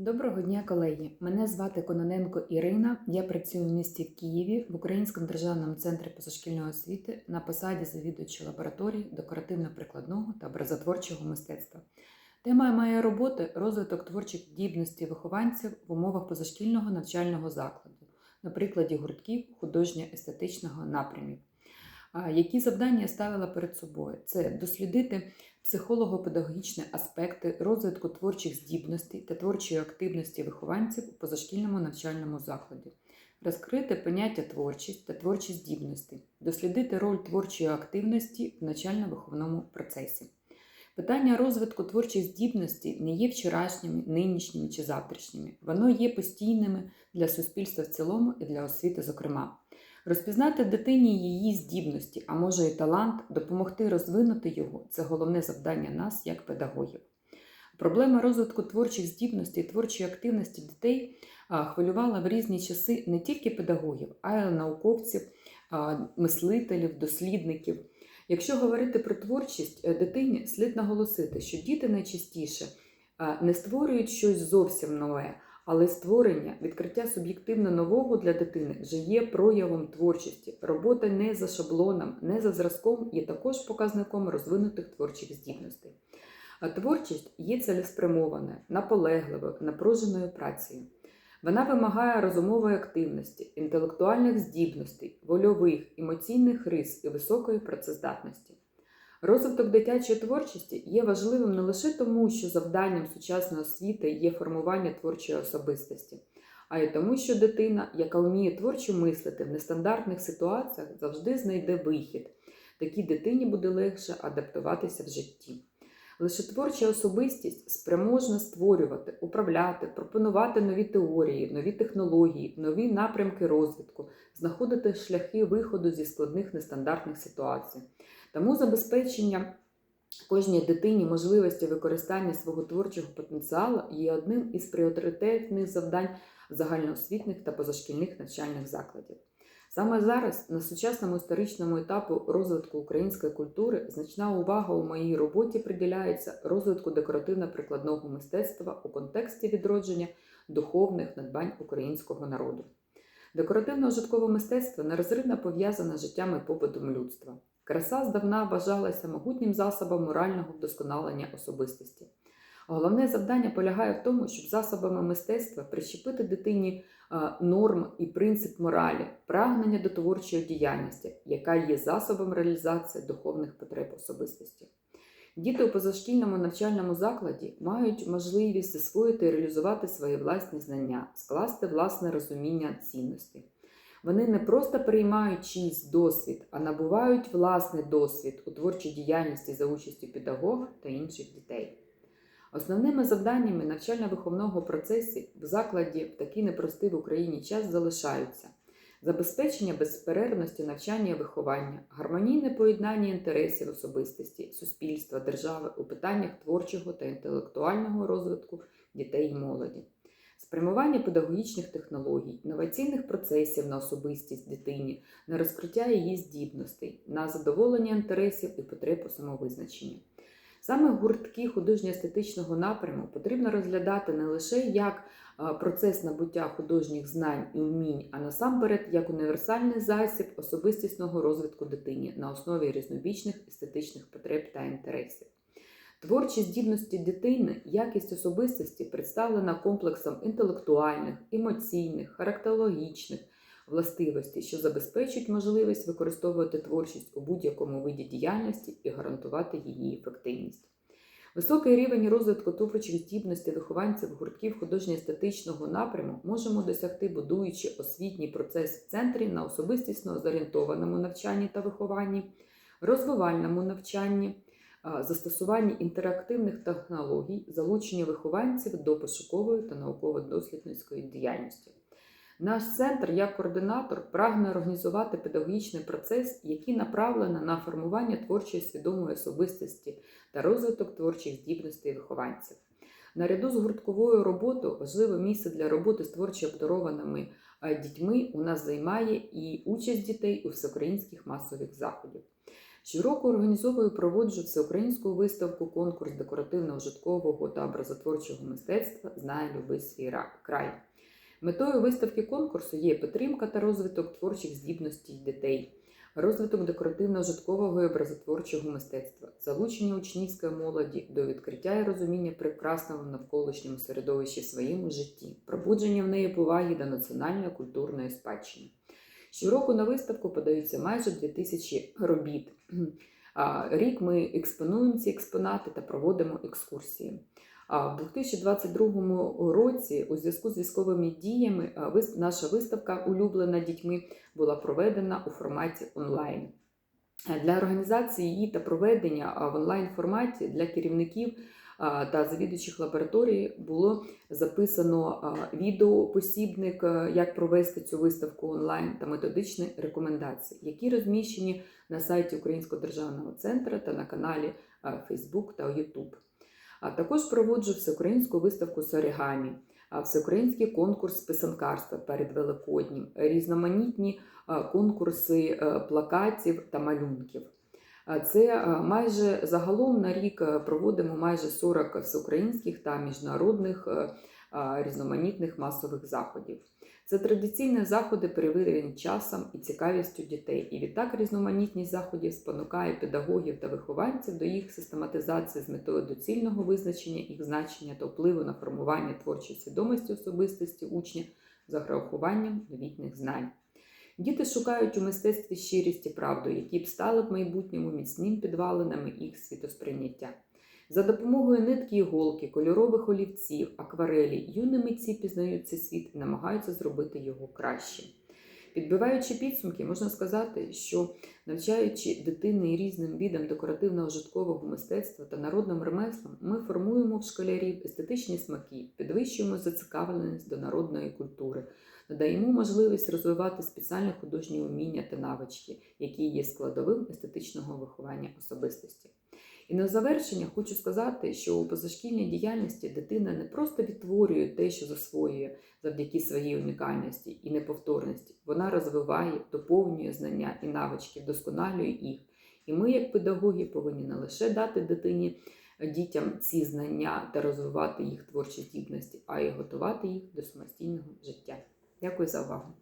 Доброго дня, колеги! Мене звати Кононенко Ірина. Я працюю в місті Києві в Українському державному центрі позашкільної освіти на посаді завідувача лабораторії декоративно-прикладного та образотворчого мистецтва. Тема моєї роботи розвиток творчих здібностей вихованців в умовах позашкільного навчального закладу на прикладі гуртків художньо-естетичного напрямів. Які завдання я ставила перед собою? Це дослідити психолого-педагогічні аспекти розвитку творчих здібностей та творчої активності вихованців у позашкільному навчальному закладі, розкрити поняття творчість та творчі здібності, дослідити роль творчої активності в навчально-виховному процесі. Питання розвитку творчих здібностей не є вчорашніми, нинішніми чи завтрашніми. Воно є постійними для суспільства в цілому і для освіти, зокрема. Розпізнати дитині її здібності, а може і талант, допомогти розвинути його це головне завдання нас як педагогів. Проблема розвитку творчих здібностей, творчої активності дітей хвилювала в різні часи не тільки педагогів, а й науковців, мислителів, дослідників. Якщо говорити про творчість е, дитині, слід наголосити, що діти найчастіше не створюють щось зовсім нове. Але створення, відкриття суб'єктивно нового для дитини вже є проявом творчості. Робота не за шаблоном, не за зразком є також показником розвинутих творчих здібностей. А творчість є цілеспрямованою, наполегливою, напруженою працею. Вона вимагає розумової активності, інтелектуальних здібностей, вольових, емоційних рис і високої працездатності. Розвиток дитячої творчості є важливим не лише тому, що завданням сучасної освіти є формування творчої особистості, а й тому, що дитина, яка вміє творчо мислити в нестандартних ситуаціях, завжди знайде вихід. Такій дитині буде легше адаптуватися в житті. Лише творча особистість спроможна створювати, управляти, пропонувати нові теорії, нові технології, нові напрямки розвитку, знаходити шляхи виходу зі складних нестандартних ситуацій. Тому забезпечення кожній дитині можливості використання свого творчого потенціалу є одним із пріоритетних завдань загальноосвітних та позашкільних навчальних закладів. Саме зараз, на сучасному історичному етапу розвитку української культури, значна увага у моїй роботі приділяється розвитку декоративно-прикладного мистецтва у контексті відродження духовних надбань українського народу. Декоративно-ужиткове мистецтво нерозривно пов'язане з життям і побутом людства. Краса здавна вважалася могутнім засобом морального вдосконалення особистості. Головне завдання полягає в тому, щоб засобами мистецтва прищепити дитині норм і принцип моралі, прагнення до творчої діяльності, яка є засобом реалізації духовних потреб особистості. Діти у позашкільному навчальному закладі мають можливість засвоїти і реалізувати свої власні знання, скласти власне розуміння цінностей. Вони не просто приймають чийсь досвід, а набувають власний досвід у творчій діяльності за участю педагога та інших дітей. Основними завданнями навчально-виховного процесу в закладі в такий непростий в Україні час залишаються забезпечення безперервності навчання і виховання, гармонійне поєднання інтересів особистості, суспільства, держави у питаннях творчого та інтелектуального розвитку дітей і молоді, спрямування педагогічних технологій, інноваційних процесів на особистість дитині, на розкриття її здібностей, на задоволення інтересів і потреб у самовизначенні. Саме гуртки художньо-естетичного напряму потрібно розглядати не лише як процес набуття художніх знань і вмінь, а насамперед як універсальний засіб особистісного розвитку дитині на основі різнобічних естетичних потреб та інтересів. Творчі здібності дитини, якість особистості представлена комплексом інтелектуальних, емоційних, характерологічних властивостей, що забезпечують можливість використовувати творчість у будь-якому виді діяльності і гарантувати її ефективність. Високий рівень розвитку творчих здібностей вихованців гуртків художньо-естетичного напряму можемо досягти, будуючи освітній процес в центрі на особистісно зорієнтованому навчанні та вихованні, розвивальному навчанні, застосуванні інтерактивних технологій, залучення вихованців до пошукової та науково-дослідницької діяльності. Наш центр, як координатор, прагне організувати педагогічний процес, який направлений на формування творчої свідомої особистості та розвиток творчих здібностей вихованців. Наряду з гуртковою роботою важливе місце для роботи з творчо обдарованими дітьми у нас займає і участь дітей у всеукраїнських масових заходах. Щороку організовую проводжу всеукраїнську виставку конкурс декоративно-ужиткового та образотворчого мистецтва Знає люби свій край. Метою виставки конкурсу є підтримка та розвиток творчих здібностей дітей, розвиток декоративно-ужиткового і образотворчого мистецтва, залучення учнівської молоді до відкриття і розуміння прекрасного в навколишньому середовищі своєму житті, пробудження в неї поваги до національної культурної спадщини. Щороку на виставку подаються майже 2000 робіт. Рік ми експонуємо ці експонати та проводимо екскурсії. А в 2022 році, у зв'язку з військовими діями, наша виставка, улюблена дітьми, була проведена у форматі онлайн. Для організації її та проведення в онлайн форматі для керівників та завідуючих лабораторій було записано а, відеопосібник, е, як провести цю виставку онлайн та методичні рекомендації, які розміщені на сайті Українського державного центру та на каналі Facebook та YouTube. А також проводжу всеукраїнську виставку з оригамі, всеукраїнський конкурс писанкарства перед Великоднім, різноманітні конкурси е, плакатів та малюнків. Це е, майже загалом на рік е, проводимо майже 40 всеукраїнських та міжнародних різноманітних масових заходів. Це традиційні заходи, перевірені часом і цікавістю дітей. І відтак різноманітність заходів спонукає педагогів та вихованців до їх систематизації з метою доцільного визначення їх значення та впливу на формування творчої свідомості особистості учня за врахуванням новітніх знань. Діти шукають у мистецтві щирість і правду, які б стали в майбутньому міцним підвалинами їх світосприйняття. За допомогою нитки іголки, кольорових олівців, акварелі, юні митці пізнають цей світ і намагаються зробити його кращим. Підбиваючи підсумки, можна сказати, що навчаючи дитини різним видам декоративно-ужиткового мистецтва та народним ремеслам, ми формуємо в школярів естетичні смаки, підвищуємо зацікавленість до народної культури, надаємо можливість розвивати спеціальні художні уміння та навички, які є складовим естетичного виховання особистості. І на завершення хочу сказати, що у позашкільній діяльності дитина не просто відтворює те, що засвоює завдяки своїй унікальності і неповторності. Вона розвиває, доповнює знання і навички, вдосконалює їх. І ми, як педагоги, повинні не лише дати дитині, дітям ці знання та розвивати їх творчі здібності, а й готувати їх до самостійного життя. Дякую за увагу.